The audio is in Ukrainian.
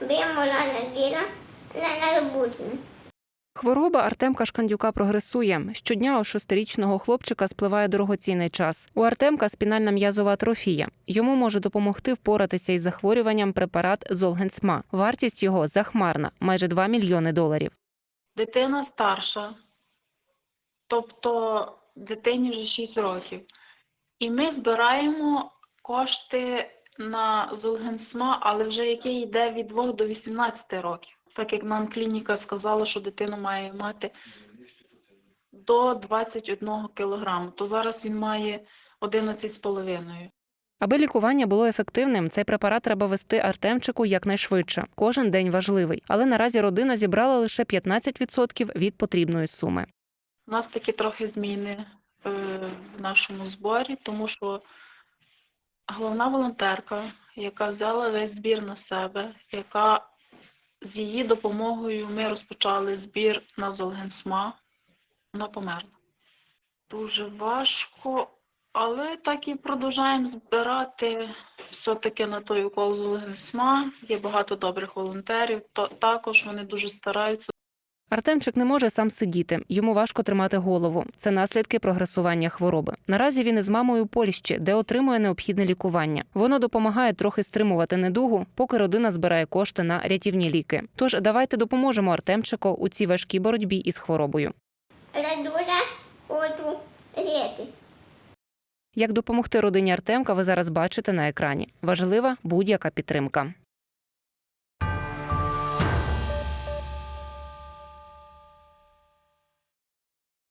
вимора неділя не на роботі. Хвороба Артемка Шкандюка прогресує. Щодня у шестирічного хлопчика спливає дорогоцінний час. У Артемка спінальна м'язова атрофія. Йому може допомогти впоратися із захворюванням препарат Золгенсма. Вартість його захмарна майже 2 мільйони доларів. Дитина старша, тобто дитині вже 6 років. І ми збираємо кошти на Золгенсма, але вже який йде від 2 до 18 років. Так як нам клініка сказала, що дитина має мати до 21 кг, то зараз він має 11,5. Аби лікування було ефективним, цей препарат треба вести Артемчику якнайшвидше. Кожен день важливий, але наразі родина зібрала лише 15% від потрібної суми. У нас такі трохи зміни е, в нашому зборі, тому що головна волонтерка, яка взяла весь збір на себе, яка з її допомогою ми розпочали збір на Золгенсма, вона померла. Дуже важко, але так і продовжуємо збирати все-таки на той укол Золгенсма. Є багато добрих волонтерів, то також вони дуже стараються. Артемчик не може сам сидіти, йому важко тримати голову. Це наслідки прогресування хвороби. Наразі він із мамою у Польщі, де отримує необхідне лікування. Воно допомагає трохи стримувати недугу, поки родина збирає кошти на рятівні ліки. Тож давайте допоможемо Артемчику у цій важкій боротьбі із хворобою. Як допомогти родині Артемка, ви зараз бачите на екрані. Важлива будь-яка підтримка.